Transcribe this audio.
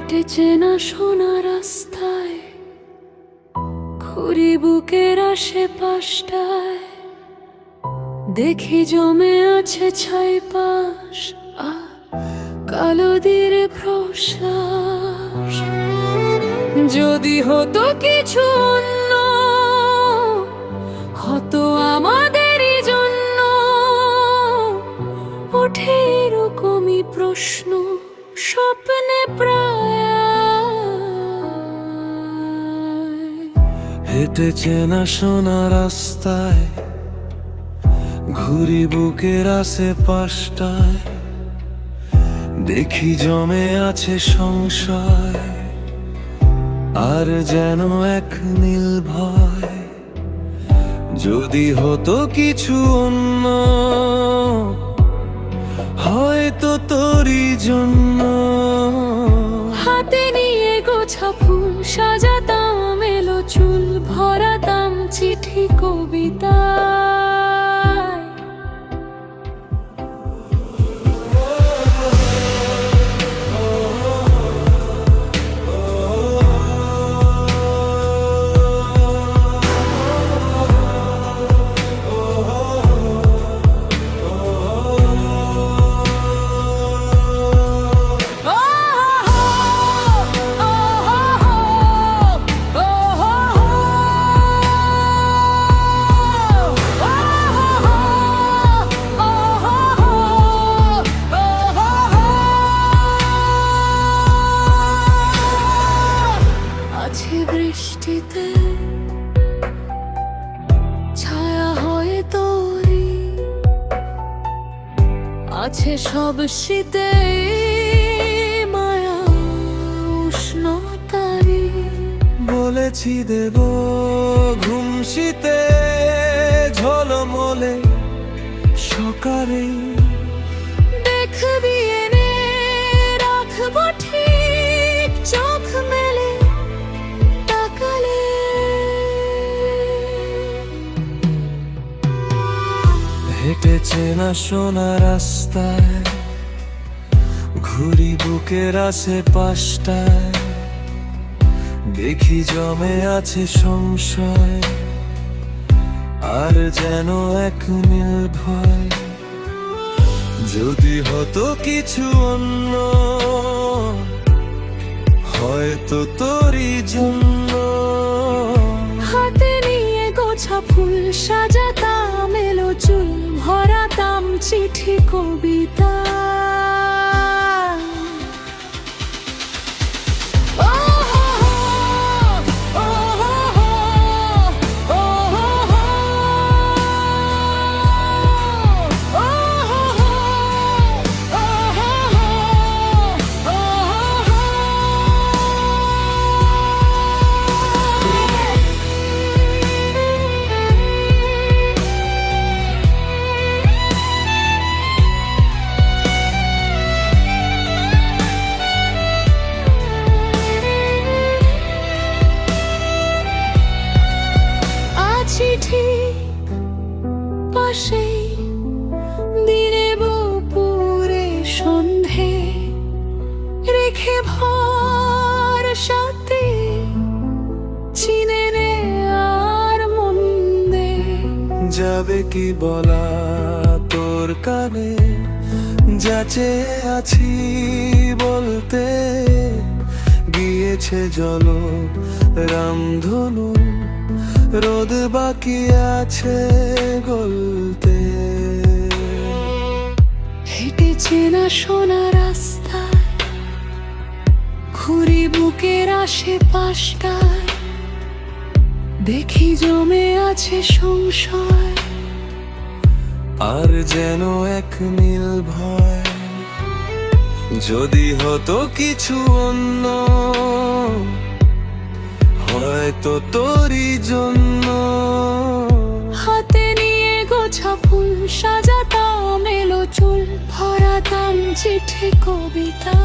হেঁটেছে না সোনা রাস্তায়, ঘুরি বুকের আশেপাশটায় দেখি জমে আছে ছাই পাশ কালো দিরে প্রশ্বাস। যদি হতো কিছু অন্য, হতো আমাদেরই জন্য। ওঠে এরকমই প্রশ্ন, স্বপ্নে প্রায় হেঁটেছে না সোনা রাস্তায়, ঘুরি বুকের আশেপাশটায় দেখি জমে আছে সংশয়, আর যেন এক নীল ভয়। যদি হতো কিছু অন্য, হয়তো তোরই জন্য। হাতে নিয়ে গোছা ফুল সাজাতাম চিঠি কবিতা। আছে সব শীতে মায়া উষ্ণতারি। বলেছি দেব ঘুম শীতে ঝলমলে সকালে। হেঁটেছে না সোনা রাস্তায়, ঘুরি বুকের আশেপাশটায় দেখি জমে আছে সংশয়, আর যেন এক নীল ভয়। যদি হতো কিছু অন্য, হয়তো তোরই জন্য। পাশেই দিনে বপুরে সন্ধে রেখে ভর সাথে চিনে নে আর মন্দে। যাবে কি বলা তোর কানে? যাচে আছি বলতে গিয়েছে জল রামধনু। রোদ বাকি আছে গলতে। হেঁটেছে না সোনা রাস্তায়, ঘুরি বুকের আশেপাশটায়। দেখি জমে আছে সংশয়, আর যেন এক নীল ভয়। যদি হতো কিছু অন্য হয়তো তোরই জন্য। হাতে নিয়ে গোছা ফুল সাজাতাম এলো চুল ভরাতাম চিঠি কবিতা।